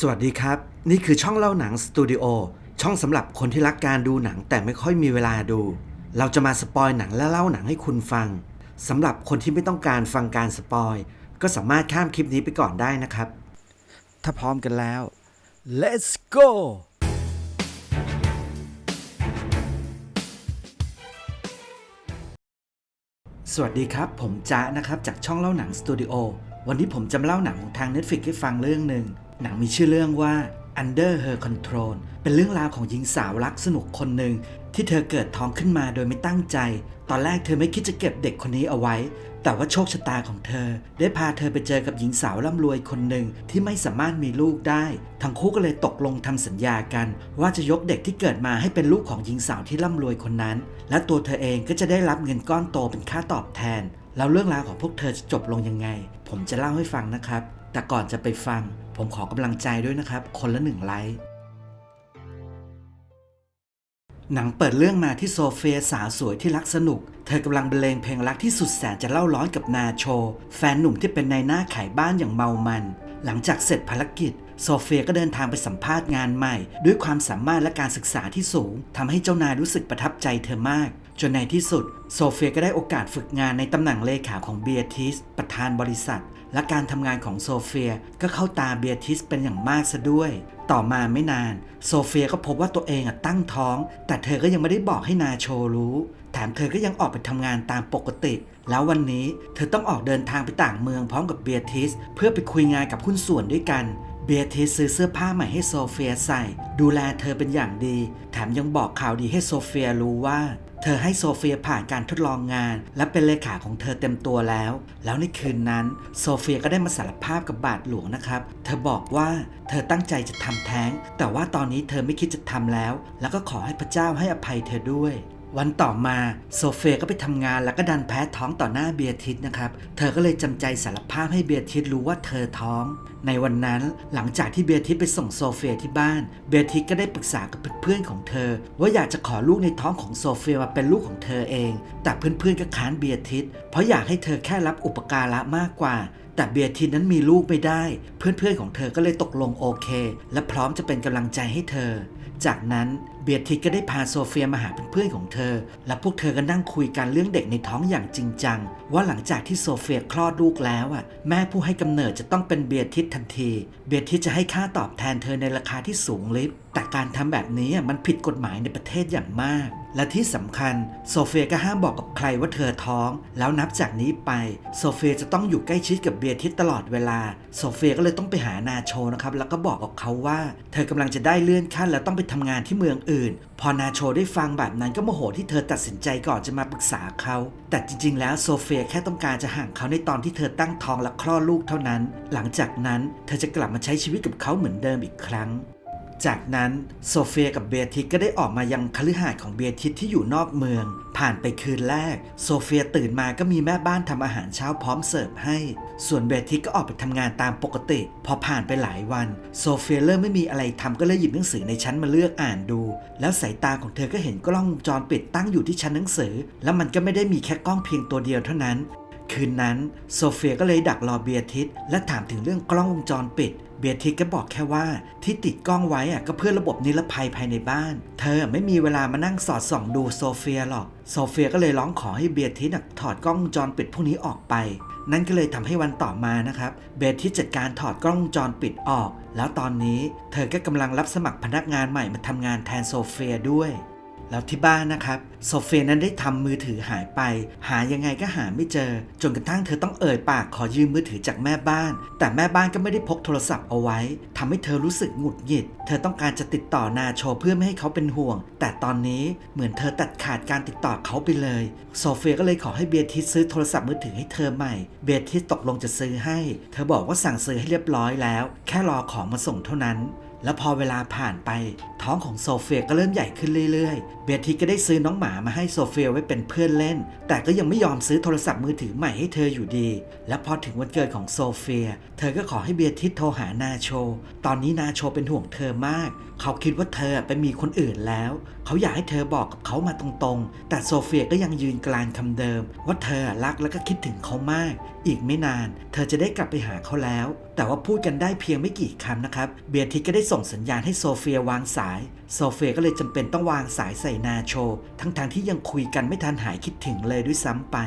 สวัสดีครับ นี่คือช่องเล่าหนังสตูดิโอช่องสำหรับคนที่รักการดูหนังแต่ไม่ค่อยมีเวลาดู เราจะมาสปอยหนังและเล่าหนังให้คุณฟังสำหรับคนที่ไม่ต้องการฟังการสปอยก็สามารถข้ามคลิปนี้ไปก่อนได้นะครับ ถ้าพร้อมกันแล้ว let's go สวัสดีครับ ผมจ๊ะนะครับจากช่องเล่าหนังสตูดิโอวันนี้ผมจะมาเล่าหนังของทาง Netflix ให้ฟังเรื่องหนึ่ง หนังมีชื่อเรื่องว่า Under Her Control เป็นเรื่องราวของหญิงสาวรักสนุกคนหนึ่งที่เธอเกิดท้องขึ้นมาโดยไม่ตั้งใจ ตอนแรกเธอไม่คิดจะเก็บเด็กคนนี้เอาไว้ แต่ว่าโชคชะตาของเธอ ได้พาเธอไปเจอกับหญิงสาวร่ำรวยคนหนึ่งที่ไม่สามารถมีลูกได้ ทั้งคู่ก็เลยตกลงทำสัญญากัน ว่าจะยกเด็กที่เกิดมาให้เป็นลูกของหญิงสาวที่ร่ำรวยคนนั้น และตัวเธอเองก็จะได้รับเงินก้อนโตเป็นค่าตอบแทน แล้วเรื่องราวของพวกเธอจะจบลงยังไง ผมจะเล่าให้ฟังนะครับ แต่ก่อนจะไปฟัง ผมขอกำลังใจด้วยนะครับ คนละหนึ่งไลค์หนังเปิดเรื่องมาที่โซเฟียสาวสวยที่รักสนุก เธอกำลังบรรเลงเพลงรักที่สุดแสนจะเล่าร้อนกับนาโช แฟนหนุ่มที่เป็นนายหน้าขายบ้านอย่างเมามัน หลังจากเสร็จภารกิจ โซเฟียก็เดินทางไปสัมภาษณ์งานใหม่ ด้วยความสามารถและการศึกษาที่สูงทำให้เจ้านายรู้สึกประทับใจเธอมาก จนในที่สุด โซเฟียก็ได้โอกาสฝึกงานในตำแหน่งเลขาของเบียทิสประธานบริษัท และการทำงานของโซเฟียก็เข้าตาเบียทิสเป็นอย่างมากซะด้วย ต่อมาไม่นาน โซเฟียก็พบว่าตัวเองอะตั้งท้อง แต่เธอก็ยังไม่ได้บอกให้นาโชรู้ แถมเธอก็ยังออกไปทำงานตามปกติ แล้ววันนี้เธอต้องออกเดินทางไปต่างเมืองพร้อมกับเบียทิสเพื่อไปคุยงานกับหุ้นส่วนด้วยกัน เบียทิสซื้อเสื้อผ้าใหม่ให้โซเฟียใส่ ดูแลเธอเป็นอย่างดี แถมยังบอกข่าวดีให้โซเฟียรู้ว่า เธอให้โซเฟียผ่านการทดลองงาน และเป็นเลขาของเธอเต็มตัวแล้ว แล้วในคืนนั้น โซเฟียก็ได้มาสารภาพกับบาทหลวงนะครับ เธอบอกว่าเธอตั้งใจจะทำแท้ง แต่ว่าตอนนี้เธอไม่คิดจะทำแล้ว แล้วก็ขอให้พระเจ้าให้อภัยเธอด้วย วันต่อมาโซเฟียก็ไปทำงานแล้วก็ดันแพ้ท้องต่อหน้าเบียทิสนะครับ เธอก็เลยจำใจสารภาพให้เบียทิสรู้ว่าเธอท้อง ในวันนั้นหลังจากที่เบียทิสไปส่งโซเฟียที่บ้าน เบียทิสก็ได้ปรึกษากับเพื่อนๆของเธอ ว่าอยากจะขอลูกในท้องของโซเฟียมาเป็นลูกของเธอเอง แต่เพื่อนๆก็ค้านเบียทิสเพราะอยากให้เธอแค่รับอุปการะมากกว่าแต่เบียทิสนั้นมีลูกไม่ได้ เพื่อนๆของเธอก็เลยตกลงโอเค และพร้อมจะเป็นกำลังใจให้เธอ จากนั้นเบียทิกก็ได้พาโซเฟียมาหาเพื่อนๆของเธอ และพวกเธอก็นั่งคุยกันเรื่องเด็กในท้องอย่างจริงจัง ว่าหลังจากที่โซเฟียคลอดลูกแล้วอะแม่ผู้ให้กำเนิดจะต้องเป็นเบียทิสทันที เบียทิสจะให้ค่าตอบแทนเธอในราคาที่สูงลิบแต่การทำแบบนี้อะมันผิดกฎหมายในประเทศอย่างมาก และที่สำคัญโซเฟียก็ห้ามบอกกับใครว่าเธอท้อง แล้วนับจากนี้ไปโซเฟียจะต้องอยู่ใกล้ชิดกับเบียทิสตลอดเวลา โซเฟียก็เลยต้องไปหานาโชนะครับแล้วก็บอกกับเขาว่า เธอกำลังจะได้เลื่อนขั้นแล้วต้องไปทำงานที่เมืองอื่น พอนาโชได้ฟังแบบนั้นก็โมโหที่เธอตัดสินใจก่อนจะมาปรึกษาเขา แต่จริง ๆ แล้วโซเฟียแค่ต้องการจะห่างเขาในตอนที่เธอตั้งท้องและคลอดลูกเท่านั้น หลังจากนั้นเธอจะกลับมาใช้ชีวิตกับเขาเหมือนเดิมอีกครั้ง จากนั้นโซเฟียกับเบียทิสก็ได้ออกมายังคฤหาสน์ของเบียทิสที่อยู่นอกเมือง ผ่านไปคืนแรก โซเฟียตื่นมาก็มีแม่บ้านทำอาหารเช้าพร้อมเสิร์ฟให้ ส่วนเบียทิสก็ออกไปทำงานตามปกติ พอผ่านไปหลายวัน โซเฟียเริ่มไม่มีอะไรทำก็เลยหยิบหนังสือในชั้นมาเลือกอ่านดู แล้วสายตาของเธอก็เห็นกล้องวงจรปิดตั้งอยู่ที่ชั้นหนังสือ แล้วมันก็ไม่ได้มีแค่กล้องเพียงตัวเดียวเท่านั้น คืนนั้นโซเฟียก็เลยดักรอเบียทิสและถามถึงเรื่องกล้องวงจรปิด เบียทิสก็บอกแค่ว่าที่ติดกล้องไว้อะก็เพื่อระบบนิรภัยภายในบ้าน เธอไม่มีเวลามานั่งสอดส่องดูโซเฟียหรอก โซเฟียก็เลยร้องขอให้เบียทิสอะถอดกล้องจรปิดพวกนี้ออกไป นั่นก็เลยทำให้วันต่อมานะครับ เบียทิสจัดการถอดกล้องจรปิดออก แล้วตอนนี้เธอก็กำลังรับสมัครพนักงานใหม่มาทำงานแทนโซเฟียด้วย แล้วที่บ้านนะครับโซเฟียนั้นได้ทำมือถือหายไป หายังไงก็หาไม่เจอ จนกระทั่งเธอต้องเอ่ยปากขอยืมมือถือจากแม่บ้าน แต่แม่บ้านก็ไม่ได้พกโทรศัพท์เอาไว้ทำให้เธอรู้สึกหงุดหงิด เธอต้องการจะติดต่อนาโชเพื่อไม่ให้เขาเป็นห่วง แต่ตอนนี้เหมือนเธอตัดขาดการติดต่อเขาไปเลยโซเฟียก็เลยขอให้เบียทิสซื้อโทรศัพท์มือถือให้เธอใหม่ เบียทิสตกลงจะซื้อให้ เธอบอกว่าสั่งซื้อให้เรียบร้อยแล้ว แค่รอของมาส่งเท่านั้น แล้วพอเวลาผ่านไป ท้องของโซเฟียก็เริ่มใหญ่ขึ้นเรื่อยๆ เบียทิก็ได้ซื้อน้องหมามาให้โซเฟียไว้เป็นเพื่อนเล่น แต่ก็ยังไม่ยอมซื้อโทรศัพท์มือถือใหม่ให้เธออยู่ดี และพอถึงวันเกิดของโซเฟีย เธอก็ขอให้เบียทิสโทรหานาโช ตอนนี้นาโชเป็นห่วงเธอมาก เขาคิดว่าเธอไปมีคนอื่นแล้ว เขาอยากให้เธอบอกกับเขามาตรงๆ แต่โซเฟียก็ยังยืนกลานคำเดิม ว่าเธอรักและก็คิดถึงเขามาก อีกไม่นาน เธอจะได้กลับไปหาเขาแล้วแต่ว่าพูดกันได้เพียงไม่กี่คำนะครับ เบียทิสก็ได้ส่งสัญญาณให้โซเฟียวางสาย โซเฟียก็เลยจำเป็นต้องวางสายใส่นาโช ทั้งๆที่ยังคุยกันไม่ทันหายคิดถึงเลยด้วยซ้ำไป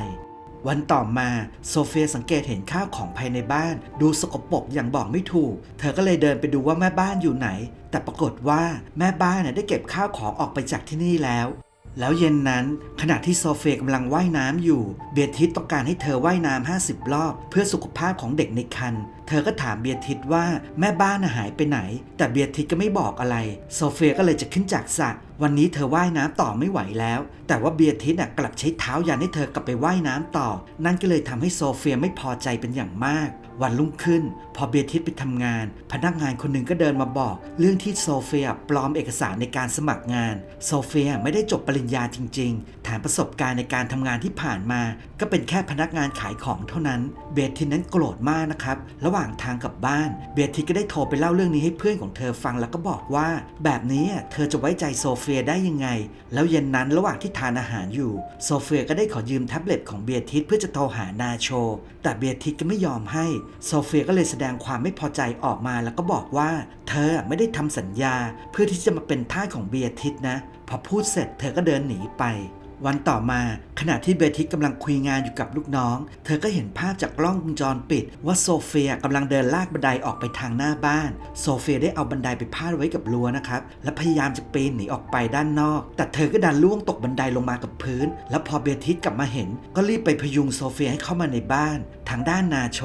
วันต่อมาโซเฟียสังเกตเห็นข้าวของภายในบ้าน ดูสกปรกอย่างบอกไม่ถูก เธอก็เลยเดินไปดูว่าแม่บ้านอยู่ไหน แต่ปรากฏว่าแม่บ้านน่ะได้เก็บข้าวของออกไปจากที่นี่แล้ว แล้วเย็นนั้น ขณะที่โซเฟียกำลังว่ายน้ำอยู่ เบียทิสต้องการให้เธอว่ายน้ำ50 รอบ เพื่อสุขภาพของเด็กในครรภ์เธอก็ถามเบียทิสว่าแม่บ้านหายไปไหน แต่เบียทิสก็ไม่บอกอะไร โซเฟียก็เลยจะขึ้นจากสระวันนี้เธอว่ายน้ำต่อไม่ไหวแล้ว แต่ว่าเบียทิสน่ะกลับใช้เท้ายันให้เธอกลับไปว่ายน้ำต่อ นั่นก็เลยทำให้โซเฟียไม่พอใจเป็นอย่างมาก วันรุ่งขึ้น พอเบียทิสไปทำงาน พนักงานคนหนึ่งก็เดินมาบอก เรื่องที่โซเฟียปลอมเอกสารในการสมัครงาน โซเฟียไม่ได้จบปริญญาจริงๆแถมประสบการณ์ในการทำงานที่ผ่านมา ก็เป็นแค่พนักงานขายของเท่านั้น เบียทิสนั้นโกรธมากนะครับ ระหว่างทางกลับบ้าน เบียทิสก็ได้โทรไปเล่าเรื่องนี้ให้เพื่อนของเธอฟังแล้วก็บอกว่า แบบนี้เธอจะไว้ใจโซเฟียได้ยังไง แล้วเย็นนั้นระหว่างที่ทานอาหารอยู่ โซเฟียก็ได้ขอยืมแท็บเล็ตของเบียทิสเพื่อจะโทรหานาโช แต่เบียทิสก็ไม่ยอมให้โซเฟียก็เลยแสดงความไม่พอใจออกมาแล้วก็บอกว่า เธอไม่ได้ทำสัญญาเพื่อที่จะมาเป็นท่าของเบียทิสนะ พอพูดเสร็จเธอก็เดินหนีไป วันต่อมา ขณะที่เบทิสกำลังคุยงานอยู่กับลูกน้อง เธอก็เห็นภาพจากกล้องวงจรปิด ว่าโซเฟียกำลังเดินลากบันไดออกไปทางหน้าบ้าน โซเฟียได้เอาบันไดไปพาดไว้กับรั้วนะครับ และพยายามจะปีนหนีออกไปด้านนอก แต่เธอก็ดันล่วงตกบันไดลงมากับพื้น แล้วพอเบทิสกลับมาเห็น ก็รีบไปพยุงโซเฟียให้เข้ามาในบ้าน ทางด้านนาโช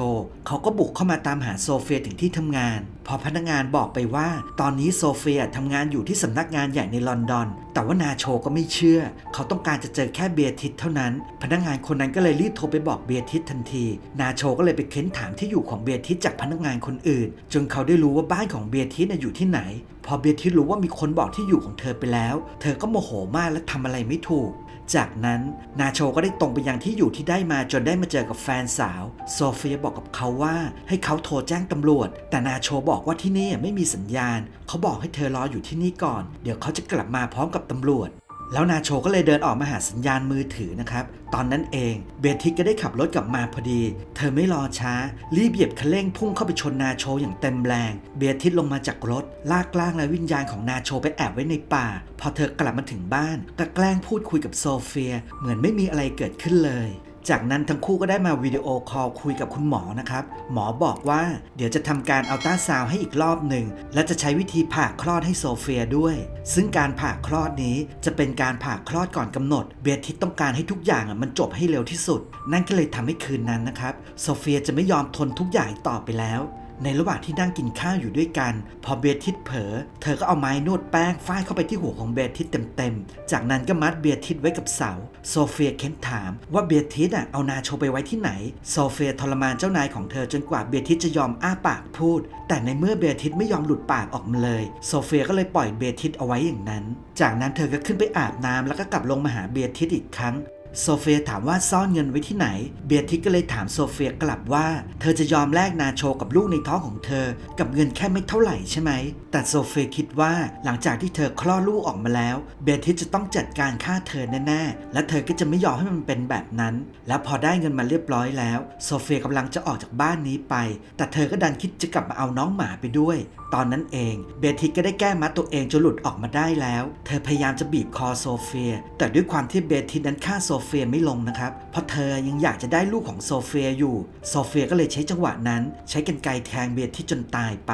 เขาก็บุกเข้ามาตามหาโซเฟียถึงที่ทำงานพอพนักงานบอกไปว่า ตอนนี้โซเฟียทำงานอยู่ที่สำนักงานใหญ่ในลอนดอน แต่ว่านาโชก็ไม่เชื่อ เขาต้องการจะเจอแค่เบียทิสเท่านั้น พนักงานคนนั้นก็เลยรีบโทรไปบอกเบียทิสทันที นาโชก็เลยไปเค้นถามที่อยู่ของเบียทิสจากพนักงานคนอื่น จนเขาได้รู้ว่าบ้านของเบียทิสอยู่ที่ไหน พอเบียทิสรู้ว่ามีคนบอกที่อยู่ของเธอไปแล้ว เธอก็โมโหมากและทำอะไรไม่ถูก จากนั้นนาโชก็ได้ตรงไปยังที่อยู่ที่ได้มาจนได้มาเจอกับแฟนสาว โซเฟียบอกกับเขาว่า ให้เขาโทรแจ้งตำรวจ แต่นาโชบอกว่าที่นี่ไม่มีสัญญาณ เขาบอกให้เธอรออยู่ที่นี่ก่อน เดี๋ยวเขาจะกลับมาพร้อมกับตำรวจ แล้วนาโชก็เลยเดินออกมาหาสัญญาณมือถือนะครับ ตอนนั้นเองเบทิกก็ได้ขับรถกลับมาพอดี เธอไม่รอช้า รีบเหยียบคันเร่งพุ่งเข้าไปชนนาโชอย่างเต็มแรง เบทิสลงมาจากรถ ลากล่างและวิญญาณของนาโชไปแอบไว้ในป่า พอเธอกลับมาถึงบ้านก็แกล้งพูดคุยกับโซเฟีย เหมือนไม่มีอะไรเกิดขึ้นเลย จากนั้นทั้งคู่ก็ได้มาวิดีโอคอลคุยกับคุณหมอนะครับ หมอบอกว่าเดี๋ยวจะทำการอัลตราซาวให้อีกรอบหนึ่ง และจะใช้วิธีผ่าคลอดให้โซเฟียด้วย ซึ่งการผ่าคลอดนี้จะเป็นการผ่าคลอดก่อนกำหนด เบียทิตต้องการให้ทุกอย่างอะมันจบให้เร็วที่สุด นั่นก็เลยทำให้คืนนั้นนะครับ โซเฟียจะไม่ยอมทนทุกอย่างต่อไปแล้ว ในระหว่างที่นั่งกินข้าวอยู่ด้วยกัน พอเบยทิสเผลอเธอก็เอาไม้นวดแป้งฟาดเข้าไปที่หัวของเบยทิสเต็มๆ จากนั้นก็มัดเบียทิสไว้กับเสา โซเฟียเค้นถามว่าเบียทิสอะเอานาโชไปไว้ที่ไหน โซเฟียทรมานเจ้านายของเธอจนกว่าเบียทิสจะยอมอ้าปากพูด แต่ในเมื่อเบียทิสไม่ยอมหลุดปากออกมาเลย โซเฟียก็เลยปล่อยเบียทิสเอาไว้อย่างนั้น จากนั้นเธอก็ขึ้นไปอาบน้ำแล้วก็กลับลงมาหาเบียทิสอีกครั้ง โซเฟียถามว่าซ่อนเงินไว้ที่ไหน เบียทิสก็เลยถามโซเฟียกลับว่า เธอจะยอมแลกนาโชกับลูกในท้องของเธอ กับเงินแค่ไม่เท่าไหร่ใช่ไหม แต่โซเฟียคิดว่าหลังจากที่เธอคลอดลูกออกมาแล้ว เบียทิสจะต้องจัดการฆ่าเธอแน่ๆ และเธอก็จะไม่ยอมให้มันเป็นแบบนั้น แล้วพอได้เงินมาเรียบร้อยแล้ว โซเฟียกำลังจะออกจากบ้านนี้ไป แต่เธอก็ดันคิดจะกลับมาเอาน้องหมาไปด้วย ตอนนั้นเอง เบทิสก็ได้แก้มัดตัวเองจนหลุดออกมาได้แล้ว เธอพยายามจะบีบคอโซเฟีย แต่ด้วยความที่เบทิสนั้นฆ่าโซเฟียไม่ลงนะครับ เพราะเธอยังอยากจะได้ลูกของโซเฟียอยู่ โซเฟียก็เลยใช้จังหวะนั้น ใช้กันไกแทงเบียที่จนตายไป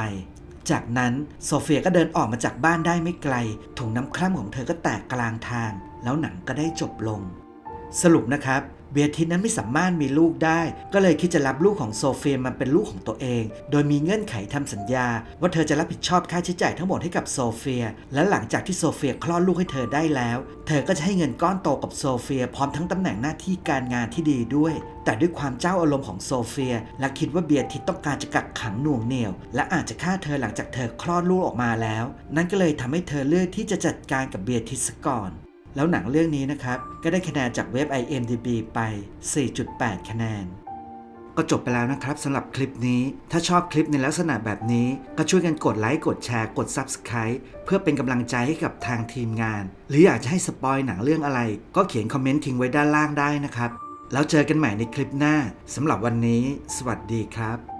จากนั้นโซเฟียก็เดินออกมาจากบ้านได้ไม่ไกล ถุงน้ำคร่ำของเธอก็แตกกลางทาง แล้วหนังก็ได้จบลง สรุปนะครับเบียทิสนั้นไม่สามารถมีลูกได้ ก็เลยคิดจะรับลูกของโซเฟียมาเป็นลูกของตัวเอง โดยมีเงื่อนไขทำสัญญา ว่าเธอจะรับผิดชอบค่าใช้จ่ายทั้งหมดให้กับโซเฟีย และหลังจากที่โซเฟียคลอดลูกให้เธอได้แล้ว เธอก็จะให้เงินก้อนโตกับโซเฟีย พร้อมทั้งตำแหน่งหน้าที่การงานที่ดีด้วย แต่ด้วยความเจ้าอารมณ์ของโซเฟีย และคิดว่าเบียทิสต้องการจะกักขังหน่วงเหนี่ยว และอาจจะฆ่าเธอหลังจากเธอคลอดลูกออกมาแล้ว นั่นก็เลยทำให้เธอเลือกที่จะจัดการกับเบียทิสก่อน แล้วหนังเรื่องนี้นะครับ ก็ได้คะแนนจากเว็บ IMDb ไป 4.8 คะแนน ก็จบไปแล้วนะครับสำหรับคลิปนี้ ถ้าชอบคลิปในลักษณะแบบนี้ ก็ช่วยกันกดไลค์ กดแชร์ กด Subscribe เพื่อเป็นกำลังใจให้กับทางทีมงาน หรืออยากจะให้สปอยหนังเรื่องอะไร ก็เขียนคอมเมนต์ทิ้งไว้ด้านล่างได้นะครับ แล้วเจอกันใหม่ในคลิปหน้าสำหรับวันนี้ สวัสดีครับ